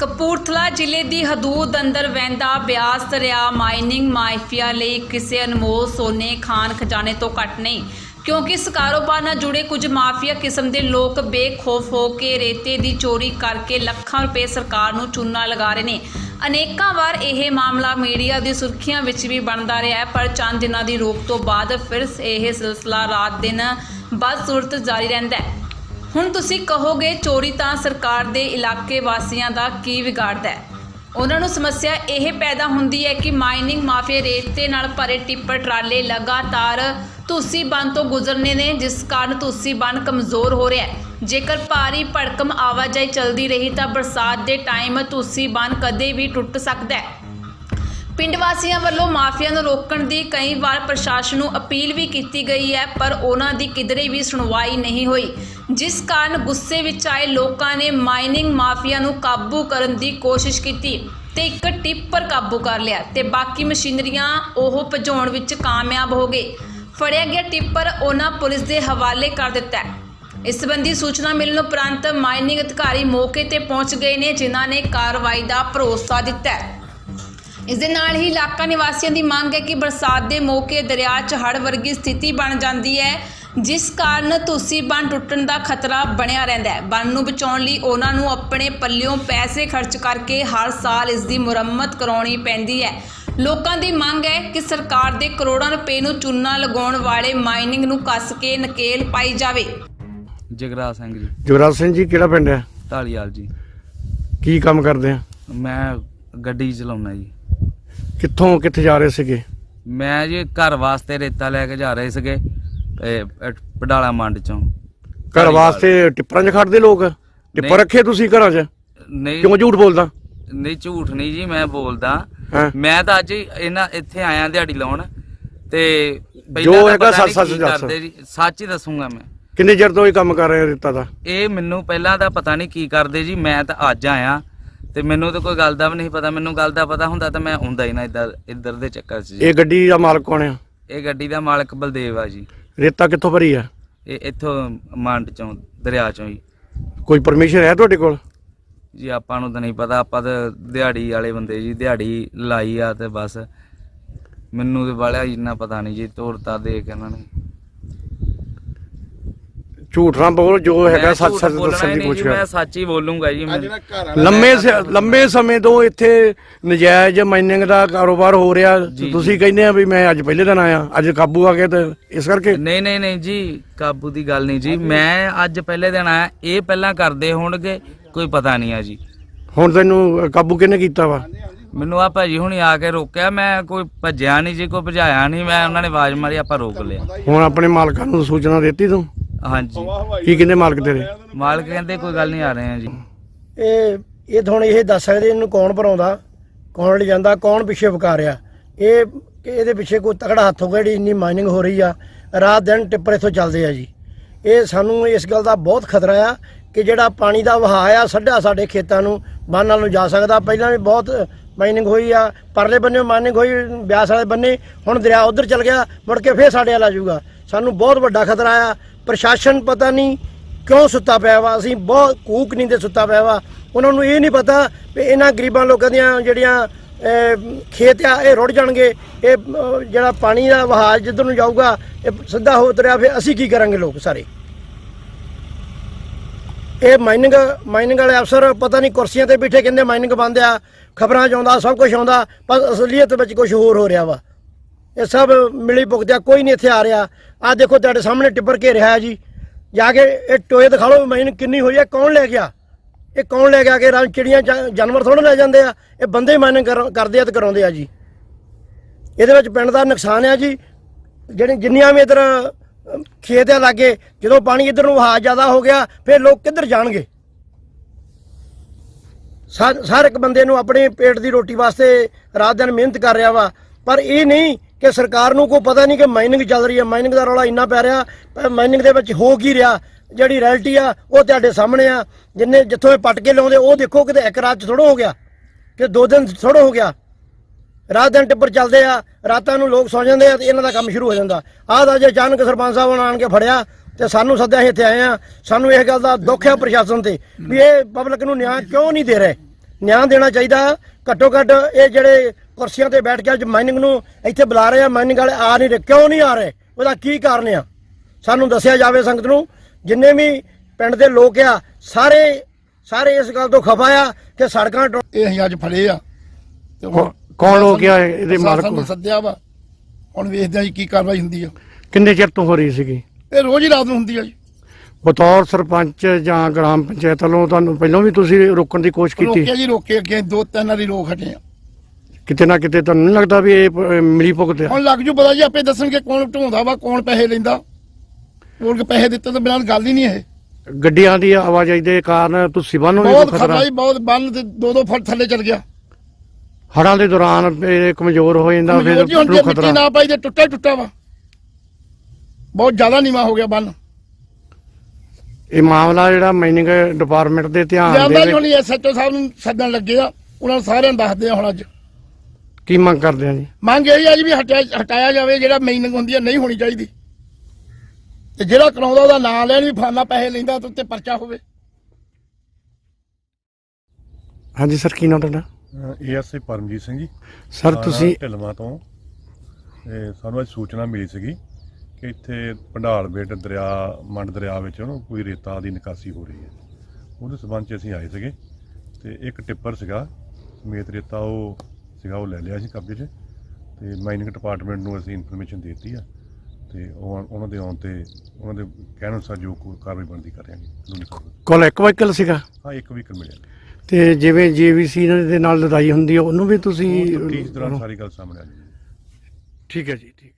ਕਪੂਰਥਲਾ ਜ਼ਿਲ੍ਹੇ ਦੀ ਹਦੂਦ ਅੰਦਰ ਵਹਿੰਦਾ ਬਿਆਸ ਦਰਿਆ ਮਾਈਨਿੰਗ ਮਾਫੀਆ ਲਈ ਕਿਸੇ ਅਨਮੋਲ ਸੋਨੇ ਖਾਨ ਖਜ਼ਾਨੇ ਤੋਂ ਘੱਟ ਨਹੀਂ। ਕਿਉਂਕਿ ਇਸ ਕਾਰੋਬਾਰ ਨਾਲ ਜੁੜੇ ਕੁਝ ਮਾਫੀਆ ਕਿਸਮ ਦੇ ਲੋਕ ਬੇਖੌਫ ਹੋ ਕੇ ਰੇਤੇ ਦੀ ਚੋਰੀ ਕਰਕੇ ਲੱਖਾਂ ਰੁਪਏ ਸਰਕਾਰ ਨੂੰ ਚੂਨਾ ਲਗਾ ਰਹੇ ਨੇ। ਅਨੇਕਾਂ ਵਾਰ ਇਹ ਮਾਮਲਾ ਮੀਡੀਆ ਦੀ ਸੁਰਖੀਆਂ ਵਿੱਚ ਵੀ ਬਣਦਾ ਰਿਹਾ ਪਰ ਚੰਦ ਦਿਨਾਂ ਦੀ ਰੋਕ ਤੋਂ ਬਾਅਦ ਫਿਰ ਇਹ ਸਿਲਸਿਲਾ ਰਾਤ ਦਿਨ ਬਦਸੂਰਤ ਜਾਰੀ ਰਹਿੰਦਾ ਹੈ। ਹੁਣ ਤੁਸੀਂ ਕਹੋਗੇ ਚੋਰੀ ਤਾਂ ਸਰਕਾਰ ਦੇ ਇਲਾਕੇ ਵਾਸੀਆਂ ਦਾ ਕੀ ਵਿਗਾੜਦਾ ਹੈ? ਉਹਨਾਂ ਨੂੰ ਸਮੱਸਿਆ ਇਹ ਪੈਦਾ ਹੁੰਦੀ ਹੈ ਕਿ ਮਾਈਨਿੰਗ ਮਾਫੀਆ ਰੇਤੇ ਨਾਲ ਭਰੇ ਟਿੱਪਰ ਟਰਾਲੇ ਲਗਾਤਾਰ ਤੁਸੀਂ ਬੰਨ ਤੋਂ ਗੁਜ਼ਰਨੇ ਨੇ, ਜਿਸ ਕਾਰਨ ਤੁਸੀਂ ਬੰਨ ਕਮਜ਼ੋਰ ਹੋ ਰਿਹਾ ਹੈ। ਜੇਕਰ ਭਾਰੀ ਭੜਕਮ ਆਵਾਜਾਈ ਚੱਲਦੀ ਰਹੀ ਤਾਂ ਬਰਸਾਤ ਦੇ ਟਾਈਮ ਤੁਸੀਂ ਬੰਨ ਕਦੇ ਵੀ ਟੁੱਟ ਸਕਦਾ ਹੈ। ਪਿੰਡ ਵਾਸੀਆਂ ਵੱਲੋਂ ਮਾਫੀਆ ਨੂੰ ਰੋਕਣ ਦੀ ਕਈ ਵਾਰ ਪ੍ਰਸ਼ਾਸਨ ਨੂੰ ਅਪੀਲ ਵੀ ਕੀਤੀ ਗਈ ਹੈ, ਪਰ ਉਹਨਾਂ ਦੀ ਕਿਧਰੇ ਵੀ ਸੁਣਵਾਈ ਨਹੀਂ ਹੋਈ। ਜਿਸ ਕਾਰਨ ਗੁੱਸੇ ਵਿੱਚ ਆਏ ਲੋਕਾਂ ਨੇ ਮਾਈਨਿੰਗ ਮਾਫੀਆ ਨੂੰ ਕਾਬੂ ਕਰਨ ਦੀ ਕੋਸ਼ਿਸ਼ ਕੀਤੀ ਤੇ ਇੱਕ ਟਿੱਪਰ ਕਾਬੂ ਕਰ ਲਿਆ ਤੇ ਬਾਕੀ ਮਸ਼ੀਨਰੀਆਂ ਉਹ ਭਜਾਉਣ ਵਿੱਚ ਕਾਮਯਾਬ ਹੋ ਗਏ। ਫੜਿਆ ਗਿਆ ਟਿੱਪਰ ਉਹਨਾਂ ਪੁਲਿਸ ਦੇ ਹਵਾਲੇ ਕਰ ਦਿੱਤਾ ਇਸ ਸੰਬੰਧੀ ਸੂਚਨਾ ਮਿਲਣ ਉਪਰੰਤ ਮਾਈਨਿੰਗ ਅਧਿਕਾਰੀ ਮੌਕੇ ਤੇ ਪਹੁੰਚ ਗਏ ਨੇ, ਜਿਨ੍ਹਾਂ ਨੇ ਕਾਰਵਾਈ ਦਾ ਭਰੋਸਾ ਦਿੱਤਾ ਹੈ। ਇਸ ਦੇ ਨਾਲ ਹੀ ਇਲਾਕਾ ਨਿਵਾਸੀਆਂ ਦੀ ਮੰਗ ਹੈ ਕਿ ਬਰਸਾਤ ਦੇ ਮੌਕੇ ਦਰਿਆ 'ਚ ਹੜ੍ਹ ਵਰਗੀ ਸਥਿਤੀ ਬਣ ਜਾਂਦੀ ਹੈ ਜਿਸ ਕਾਰਨ ਤੁਸੀਂ ਬੰਨ ਟੁੱਟਣ ਦਾ ਖਤਰਾ ਬਣਿਆ ਰਹਿੰਦਾ ਹੈ। ਬੰਨ ਨੂੰ ਬਚਾਉਣ ਲਈ ਉਹਨਾਂ ਨੂੰ ਆਪਣੇ ਪੱਲਿਓਂ ਪੈਸੇ ਖਰਚ ਕਰਕੇ ਹਰ ਸਾਲ ਇਸ ਦੀ ਮੁਰੰਮਤ ਕਰਾਉਣੀ ਪੈਂਦੀ ਹੈ। ਲੋਕਾਂ ਦੀ ਮੰਗ ਹੈ ਕਿ ਸਰਕਾਰ ਦੇ ਕਰੋੜਾਂ ਰੁਪਏ ਨੂੰ ਚੂਨਾ ਲਗਾਉਣ ਵਾਲੇ ਮਾਈਨਿੰਗ ਨੂੰ ਕੱਸ ਕੇ ਨਕੇਲ ਪਾਈ ਜਾਵੇ। ਜਗਰਾ ਸਿੰਘ ਜੀ। ਜੁਗਰਾਜ ਸਿੰਘ ਜੀ ਕਿਹੜਾ ਪਿੰਡ ਹੈ? ਢਾਲੀਵਾਲ ਜੀ। ਕੀ ਕੰਮ ਕਰਦੇ ਆ? ਮੈਂ ਗੱਡੀ ਚਲਾਉਣਾ ਜੀ। ਕਿੱਥੋਂ ਕਿੱਥੇ ਜਾ ਰਹੇ ਸੀਗੇ? ਮੈਂ ਜੀ ਘਰ ਵਾਸਤੇ ਰੇਤਾ ਲੈ ਕੇ ਜਾ ਰਹੇ ਸੀਗੇ ਇਹ ਪਡਾਲਾ ਮੰਡ ਚੋਂ। ਘਰ। ਵਾਸਤੇ ਟਿੱਪਰਾਂ 'ਚ ਖੜਦੇ ਲੋਕ? ਟਿੱਪਰ। ਰੱਖੇ ਤੁਸੀਂ ਘਰਾਂ 'ਚ? ਨਹੀਂ। ਕਿਉਂ ਝੂਠ ਬੋਲਦਾ? ਨਹੀਂ ਝੂਠ ਨਹੀਂ ਜੀ ਮੈਂ ਬੋਲਦਾ। ਮੈਂ ਤਾਂ ਅੱਜ ਇਹਨਾਂ ਇੱਥੇ ਆਇਆ ਦਿਹਾੜੀ ਲਾਉਣ ਤੇ ਜੋ ਤਾਂ ਹੈਗਾ ਸੱਚ- ਸੱਚ ਦੱਸ। ਸੱਚ ਹੀ ਦੱਸੂਗਾ ਮੈਂ। ਕਿੰਨੇ ਚਿਰ ਤੋਂ ਇਹ ਕੰਮ ਕਰ ਰਹੇ ਰੇਤਾ ਦਾ? ਇਹ ਮੈਨੂੰ ਪਹਿਲਾਂ ਤਾਂ ਪਤਾ ਨਹੀਂ ਕੀ ਕਰਦੇ ਜੀ ਮੈਂ ਤਾਂ ਅੱਜ ਆਇਆ। ਤੇ ਮੈਨੂੰ ਤਾਂ ਕੋਈ ਗੱਲ ਦਾ ਵੀ ਨਹੀਂ ਪਤਾ ਮੈਨੂੰ ਗੱਲ ਦਾ ਪਤਾ ਹੁੰਦਾ ਤਾਂ ਮੈਂ ਆਉਂਦਾ ਹੀ ਨਾ ਇੱਧਰ ਇੱਧਰ ਦੇ ਚੱਕਰ 'ਚ ਜੀ। ਇਹ ਗੱਡੀ ਦਾ ਮਾਲਕ ਕੌਣ ਆ? ਇਹ ਗੱਡੀ ਦਾ ਮਾਲਕ ਬਲਦੇਵ ਆ ਜੀ। ਰੇਤਾ ਕਿੱਥੋਂ ਭਰੀ ਆ? ਇਹ ਇੱਥੋਂ ਮੰਡ ਚੋਂ ਦਰਿਆ ਚੋਂ ਜੀ। ਕੋਈ ਪਰਮਿਸ਼ਨ ਹੈ ਤੁਹਾਡੇ ਕੋਲ? ਜੀ ਆਪਾਂ ਨੂੰ ਤਾਂ ਨਹੀਂ ਪਤਾ ਆਪਾਂ ਤਾਂ ਦਿਹਾੜੀ ਵਾਲੇ ਬੰਦੇ ਜੀ ਦਿਹਾੜੀ ਲਾਈ ਆ ਤੇ ਬਸ। ਮੈਨੂੰ ਤੇ ਵਾਲਿਆ ਇੰਨਾ ਪਤਾ ਨਹੀਂ ਜੀ ਤੋਰਤਾ ਦੇ ਕੇ ਇਹਨਾਂ ਨੇ। ਝੂਠ ਨਾ ਬੋਲ ਜੋ ਹੈਗਾ ਸੱਚ ਸੱਚ ਦੱਸਣ ਦੀ ਕੋਸ਼ਿਸ਼ ਮੈਂ ਕਰ ਸੱਚ ਹੀ ਬੋਲੂੰਗਾ ਜੀ ਮੈਂ ਲੰਮੇ ਸ- ਲੰਮੇ ਸਮੇਂ ਤੋਂ ਇੱਥੇ ਨਜਾਇਜ਼ ਮਾਈਨਿੰਗ ਦਾ ਕਾਰੋਬਾਰ ਹੋ ਰਿਹਾ। ਤੁਸੀਂ ਕਹਿੰਦੇ ਆ ਵੀ ਮੈਂ ਅੱਜ ਪਹਿਲੇ ਦਿਨ ਆਇਆ ਅੱਜ ਕਾਬੂ ਆ ਗਿਆ ਤੇ ਇਸ ਕਰਕੇ? ਨਹੀਂ ਨਹੀਂ ਨਹੀਂ ਜੀ ਕਾਬੂ ਦੀ ਗੱਲ ਨਹੀਂ ਜੀ। ਮੈਂ ਅੱਜ ਪਹਿਲੇ ਦਿਨ ਆਇਆ ਇਹ ਪਹਿਲਾਂ ਕਰਦੇ ਹੋਣਗੇ ਕੋਈ ਪਤਾ ਨਹੀਂ ਆ ਜੀ। ਹੁਣ ਤੈਨੂੰ ਕਾਬੂ ਕਿਹਨੇ ਕੀਤਾ ਵਾ? ਮੈਨੂੰ ਆ ਭਾਜੀ ਹੁਣੀ ਆ ਕੇ ਰੋਕਿਆ ਮੈਂ ਕੋਈ ਭੱਜਿਆ ਨਹੀਂ ਜੀ ਕੋਈ ਭਜਾਇਆ ਨਹੀਂ ਮੈਂ ਉਹਨਾਂ ਨੇ ਆਵਾਜ਼ ਮਾਰੀ ਆਪਾਂ ਰੋਕ ਲਿਆ। ਹੁਣ ਆਪਣੇ ਮਾਲਕਾਂ ਨੂੰ ਸੂਚਨਾ ਦਿੱਤੀ ਤੂੰ? ਹਾਂਜੀ। ਕੀ ਕਹਿੰਦੇ ਮਾਲਕ ਤੇਰੇ? ਮਾਲਕ ਕਹਿੰਦੇ ਕੋਈ ਗੱਲ ਨਹੀਂ ਆ ਰਹੇ ਆ ਜੀ। ਇਹ ਇਹ ਹੁਣ ਇਹ ਦੱਸ ਸਕਦੇ ਇਹਨੂੰ ਕੌਣ ਭਰਾਉਂਦਾ ਕੌਣ ਲੈ ਜਾਂਦਾ ਕੌਣ ਪਿੱਛੇ ਵਕਾ ਰਿਹਾ ਇਹ ਇਹਦੇ ਪਿੱਛੇ ਕੋਈ ਤਕੜਾ ਹੱਥ ਹੋਗਾ ਜਿਹੜੀ ਇੰਨੀ ਮਾਈਨਿੰਗ ਹੋ ਰਹੀ ਆ। ਰਾਤ ਦਿਨ ਟਿੱਪਰ ਇੱਥੋਂ ਚੱਲਦੇ ਆ ਜੀ। ਇਹ ਸਾਨੂੰ ਇਸ ਗੱਲ ਦਾ ਬਹੁਤ ਖਤਰਾ ਆ ਕਿ ਜਿਹੜਾ ਪਾਣੀ ਦਾ ਵਹਾਅ ਆ ਸੱਡਾ ਸਾਡੇ ਖੇਤਾਂ ਨੂੰ ਬਾਨਾਂ ਨੂੰ ਜਾ ਸਕਦਾ। ਪਹਿਲਾਂ ਵੀ ਬਹੁਤ ਮਾਈਨਿੰਗ ਹੋਈ ਆ ਪਰਲੇ ਬੰਨੇ ਮਾਈਨਿੰਗ ਹੋਈ ਬਿਆਸ ਵਾਲੇ ਬੰਨੇ ਹੁਣ ਦਰਿਆ ਉਧਰ ਚੱਲ ਗਿਆ ਮੁੜ ਕੇ ਫੇਰ ਸਾਡੇ ਵੱਲ ਆ ਜਾਊਗਾ। ਸਾਨੂੰ ਬਹੁਤ ਵੱਡਾ ਖਤਰਾ ਆ। ਪ੍ਰਸ਼ਾਸਨ ਪਤਾ ਨਹੀਂ ਕਿਉਂ ਸੁੱਤਾ ਪਿਆ ਵਾ। ਅਸੀਂ ਬਹੁਤ ਕੂਕ ਨਹੀਂ ਦੇ ਸੁੱਤਾ ਪਿਆ ਵਾ। ਉਹਨਾਂ ਨੂੰ ਇਹ ਨਹੀਂ ਪਤਾ ਵੀ ਇਹਨਾਂ ਗਰੀਬਾਂ ਲੋਕਾਂ ਦੀਆਂ ਜਿਹੜੀਆਂ ਖੇਤ ਆ, ਇਹ ਰੁੜ ਜਾਣਗੇ। ਇਹ ਜਿਹੜਾ ਪਾਣੀ ਦਾ ਵਹਾਅ ਜਿੱਧਰ ਨੂੰ ਜਾਊਗਾ, ਇਹ ਸਿੱਧਾ ਹੋ ਉਤਰਿਆ, ਫਿਰ ਅਸੀਂ ਕੀ ਕਰਾਂਗੇ ਲੋਕ ਸਾਰੇ? ਇਹ ਮਾਈਨਿੰਗ ਮਾਈਨਿੰਗ ਵਾਲੇ ਅਫਸਰ ਪਤਾ ਨਹੀਂ ਕੁਰਸੀਆਂ ਤੇ ਬੈਠੇ ਕਹਿੰਦੇ ਮਾਈਨਿੰਗ ਬੰਦ ਆ। ਖਬਰਾਂ 'ਚ ਆਉਂਦਾ, ਸਭ ਕੁਝ ਆਉਂਦਾ, ਪਰ ਅਸਲੀਅਤ ਵਿੱਚ ਕੁਝ ਹੋਰ ਹੋ ਰਿਹਾ ਵਾ। ਇਹ ਸਭ ਮਿਲੀ ਭੁਗਤਿਆ, ਕੋਈ ਨਹੀਂ ਇੱਥੇ ਆ ਰਿਹਾ। ਆ ਦੇਖੋ ਤੁਹਾਡੇ ਸਾਹਮਣੇ ਟਿੱਪਰ ਕੇ ਰਿਹਾ ਜੀ। ਜਾ ਕੇ ਇਹ ਟੋਏ ਦਿਖਾ ਲਓ ਮਾਈਨਿੰਗ ਕਿੰਨੀ ਹੋਈ ਹੈ, ਕੌਣ ਲੈ ਗਿਆ? ਇਹ ਕੌਣ ਲੈ ਗਿਆ ਕਿ ਰਾਂ ਚਿੜੀਆਂ ਜਾਨਵਰ ਥੋੜਾ ਲੈ ਜਾਂਦੇ ਆ? ਇਹ ਬੰਦੇ ਮਾਈਨਿੰਗ ਕਰਦੇ ਆ ਤੇ ਕਰਾਉਂਦੇ ਆ ਜੀ। ਇਹਦੇ ਵਿੱਚ ਪਿੰਡ ਦਾ ਨੁਕਸਾਨ ਆ ਜੀ। ਜਿਹੜੇ ਜਿੰਨੀਆਂ ਵੀ ਇਧਰ ਖੇਤ ਆ ਲਾਗੇ, ਜਦੋਂ ਪਾਣੀ ਇਧਰ ਨੂੰ ਵਹਾਅ ਜ਼ਿਆਦਾ ਹੋ ਗਿਆ, ਫਿਰ ਲੋਕ ਕਿੱਧਰ ਜਾਣਗੇ? ਸਰ ਹਰ ਇੱਕ ਬੰਦੇ ਨੂੰ ਆਪਣੇ ਪੇਟ ਦੀ ਰੋਟੀ ਵਾਸਤੇ ਰਾਤ ਦਿਨ ਮਿਹਨਤ ਕਰ ਰਿਹਾ ਵਾ। ਪਰ ਇਹ ਨਹੀਂ ਕਿ ਸਰਕਾਰ ਨੂੰ ਕੋਈ ਪਤਾ ਨਹੀਂ ਕਿ ਮਾਈਨਿੰਗ ਚੱਲ ਰਹੀ ਹੈ ਮਾਈਨਿੰਗ ਦਾ ਰੌਲਾ ਇੰਨਾ ਪੈ ਰਿਹਾ, ਪਰ ਮਾਈਨਿੰਗ ਦੇ ਵਿੱਚ ਹੋ ਕੀ ਰਿਹਾ, ਜਿਹੜੀ ਰੈਲਿਟੀ ਆ, ਉਹ ਤੁਹਾਡੇ ਸਾਹਮਣੇ ਆ, ਜਿੰਨੇ ਜਿੱਥੋਂ ਇਹ ਪੱਟ ਕੇ ਲਾਉਂਦੇ, ਉਹ ਦੇਖੋ ਕਿਤੇ ਇੱਕ ਰਾਤ ਚ ਥੋੜਾ ਹੋ ਗਿਆ, ਕਿ ਦੋ ਦਿਨ ਥੋੜਾ ਹੋ ਗਿਆ। ਰਾਤ ਦਿਨ ਟਿੱਪਰ ਚੱਲਦੇ ਆ, ਰਾਤਾਂ ਨੂੰ ਲੋਕ ਸੌ ਜਾਂਦੇ ਆ ਤੇ ਇਹਨਾਂ ਦਾ ਕੰਮ ਸ਼ੁਰੂ ਹੋ ਜਾਂਦਾ। ਆਹ ਦਾ ਜੇ ਅਚਾਨਕ ਸਰਪੰਚ ਸਾਹਿਬ ਨੇ ਆਣ ਕੇ ਫੜਿਆ, ਤੇ ਸਾਨੂੰ ਸੱਦਿਆ ਅਸੀਂ ਇੱਥੇ ਆਏ ਆ, ਸਾਨੂੰ ਇਹ ਗੱਲ ਦਾ ਦੁੱਖ ਹੈ ਪ੍ਰਸ਼ਾਸਨ ਤੇ, ਵੀ ਇਹ ਪਬਲਿਕ ਨੂੰ ਨਿਆਂ ਕਿਉਂ ਨਹੀਂ ਦੇ ਰਹੇ? ਨਿਆਂ ਦੇਣਾ ਚਾਹੀਦਾ, ਘੱਟੋ ਘੱਟ ਇਹ ਜਿਹੜੇ ਕੁਰਸੀਆਂ ਤੇ ਬੈਠ ਕੇ ਅੱਜ ਮਾਈਨਿੰਗ ਨੂੰ ਇੱਥੇ ਬੁਲਾ ਰਹੇ ਆ। ਮਾਈਨਿੰਗ ਵਾਲੇ ਆ ਨਹੀਂ ਰਹੇ। ਕਿਉਂ ਨਹੀਂ ਆ ਰਹੇ? ਉਹਦਾ ਕੀ ਕਾਰਨ ਆ? ਸਾਨੂੰ ਦੱਸਿਆ ਜਾਵੇ ਸੰਗਤ ਨੂੰ। ਜਿੰਨੇ ਵੀ ਪਿੰਡ ਦੇ ਲੋਕ ਆ ਸਾਰੇ ਸਾਰੇ ਇਸ ਗੱਲ ਤੋਂ ਖਫਾ ਆ ਕਿ ਸੜਕਾਂ ਟੁੱਟ ਇਹ ਅਸੀਂ ਅੱਜ ਫੜੇ ਆ। ਤੇ ਹੁਣ ਕੌ- ਕੌਣ ਹੋ ਗਿਆ ਇਹਦੇ ਪ੍ਰਸ਼ਾਸਨ ਮਾਲਕ ਨੇ ਸੱਦਿਆ ਵਾ। ਹੁਣ ਵੇਖਦੇ ਆ ਜੀ ਕੀ ਕਾਰਵਾਈ ਹੁੰਦੀ ਆ। ਕਿੰਨੇ ਚਿਰ ਤੋਂ ਹੋ ਰਹੀ ਸੀਗੀ? ਇਹ ਰੋਜ਼ ਹੀ ਰਾਤ ਨੂੰ ਹੁੰਦੀ ਆ ਜੀ। ਬਤੌਰ ਸਰਪੰਚ ਜਾਂ ਗ੍ਰਾਮ ਪੰਚਾਇਤ ਵੱਲੋਂ ਤੁਹਾਨੂੰ ਪਹਿਲਾਂ ਵੀ ਤੁਸੀਂ ਰੋਕਣ ਦੀ ਕੋਸ਼ਿਸ਼ ਕੀਤੀ? ਰੋਕਿਆ ਜੀ ਰੋਕੇ ਅੱਗੇ ਦੋ ਤਿੰਨ ਵਾਰੀ ਰੋਕ ਹਟੇ ਆ। ਕਿਤੇ ਨਾ ਕਿਤੇ ਤੁਹਾਨੂੰ ਨਹੀਂ ਲੱਗਦਾ ਵੀ ਇਹ ਪ- ਮਿਲੀ ਭੁਗਤ ਆ? ਹੁਣ ਲੱਗ ਜੂ ਪਤਾ ਜੀ ਆਪੇ ਦੱਸਣਗੇ ਕੌਣ ਢੋਂਦਾ ਵਾ ਕੌਣ ਪੈਸੇ ਲੈਂਦਾ। ਕੋਲ ਕੇ ਪੈਸੇ ਦਿੱਤੇ ਤੋਂ ਬਿਨਾਂ ਗੱਲ ਹੀ ਨਹੀਂ ਇਹ। ਗੱਡੀਆਂ ਦੀ ਆਵਾਜਾਈ ਦੇ ਕਾਰਨ ਤੁਸੀਂ ਨੂੰ ਵੀ ਬਹੁਤ ਖਤਰਾ? ਖਤਰਾ ਜੀ ਬਹੁਤ ਬੰਨ ਤੇ ਦੋ ਦੋ ਫੁੱਟ ਥੱਲੇ ਚਲ ਗਿਆ। ਹੜਾਂ ਦੇ ਦੌਰਾਨ ਇਹ ਕਮਜ਼ੋਰ ਹੋ ਜਾਂਦਾ ਫਿਰ ਕਮਜ਼ੋਰ ਜੀ ਹੁਣ ਜੇ ਨੂੰ ਮਿੱਟੀ ਖਤਰਾ। ਨਾ ਪਾਈ ਤੇ ਟੁੱਟਾ ਹੀ ਟੁੱਟਾ ਵਾ। ਬਹੁਤ ਜ਼ਿਆਦਾ ਨੀਵਾ ਹੋ ਗਿਆ ਬੰਨ। ਇਹ ਮਾਮਲਾ ਜਿਹੜਾ ਮਾਈਨਿੰਗ ਡਿਪਾਰਟਮੈਂਟ ਦੇ ਧਿਆਨ ਜਾਂਦਾ ਜੀ ਦੇ ਹੁਣ ਐਸਐਚਓ ਸਾਹਿਬ ਨੂੰ ਸੱਦਣ ਲੱਗੇ ਆ ਉਹਨਾਂ ਨੂੰ ਸਾਰਿਆਂ ਨੂੰ ਦੱਸਦੇ ਆ ਹੁਣ ਅੱਜ। ਕੀ ਮੰਗ ਕਰਦੇ ਆ ਜੀ? ਮੰਗ ਇਹ ਆ ਜੀ ਵੀ ਹਟਾਇਆ ਹਟਾਇਆ ਜਾਵੇ ਜਿਹੜਾ ਮੇਨਿੰਗ ਹੁੰਦੀ ਹੈ ਨਹੀਂ ਹੋਣੀ ਚਾਹੀਦੀ। ਤੇ ਜਿਹੜਾ ਕਰਾਉਂਦਾ ਉਹਦਾ ਨਾਂ ਲੈਣ ਵੀ ਫਾਨਾ ਪੈਸੇ ਲੈਂਦਾ ਤੇ ਉੱਤੇ ਪਰਚਾ ਹੋਵੇ। ਹਾਂਜੀ ਸਰ ਕੀ ਨਾਮ ਤੁਹਾਡਾ? ਏਐਸਏ ਪਰਮਜੀਤ ਸਿੰਘ ਜੀ। ਸਰ ਥਾਣਾ ਤੁਸੀਂ ਢਿਲਵਾਂ ਤੋਂ। ਇਹ ਸਾਨੂੰ ਅੱਜ ਸੂਚਨਾ ਮਿਲੀ ਸੀਗੀ ਕਿ ਇੱਥੇ ਪੰਡਾਲ ਬੇਟ ਦਰਿਆ ਮੰਡ ਦਰਿਆ ਵਿੱਚ ਉਹਨੂੰ ਕੋਈ ਰੇਤਾ ਦੀ ਨਿਕਾਸੀ ਹੋ ਰਹੀ ਹੈ। ਉਹਦੇ ਸਬੰਧ 'ਚ ਅਸੀਂ ਆਏ ਸੀਗੇ ਤੇ ਇੱਕ ਟਿੱਪਰ ਸੀਗਾ ਸਮੇਤ ਰੇਤਾ ਉਹ ਸੀਗਾ ਉਹ ਲੈ ਲਿਆ ਸੀ ਕਬਜ਼ੇ 'ਚ ਤੇ ਮਾਈਨਿੰਗ ਡਿਪਾਰਟਮੈਂਟ ਨੂੰ ਅਸੀਂ ਇਨਫੋਰਮੇਸ਼ਨ ਦਿੱਤੀ ਆ ਤੇ ਉਹ ਉਹਨਾਂ ਦੇ ਆਉਣ ਤੇ ਉਹਨਾਂ ਦੇ ਕਹਿਣ ਅਨੁਸਾਰ ਜੋ ਕੋਈ ਕਾਰਵਾਈ ਬਣਦੀ ਕਰ ਰਹੇ ਕਾਨੂੰਨੀ ਕਾਰਵਾਈ ਕੋਲ ਇੱਕ ਵਾਹੀਕਲ ਸੀਗਾ? ਹਾਂ ਇੱਕ ਵੀਕਲ ਮਿਲਿਆ। ਤੇ ਜਿਵੇਂ ਜੀਵੀਸੀ ਦੇ ਨਾਲ ਲੜਾਈ ਹੁੰਦੀ ਹੈ ਉਹਨੂੰ ਵੀ ਤੁਸੀਂ ਦੌਰਾਨ ਸਾਰੀ ਗੱਲ ਸਾਹਮਣੇ ਆ ਜਾਊਗੀ ਠੀਕ ਹੈ ਜੀ ਠੀਕ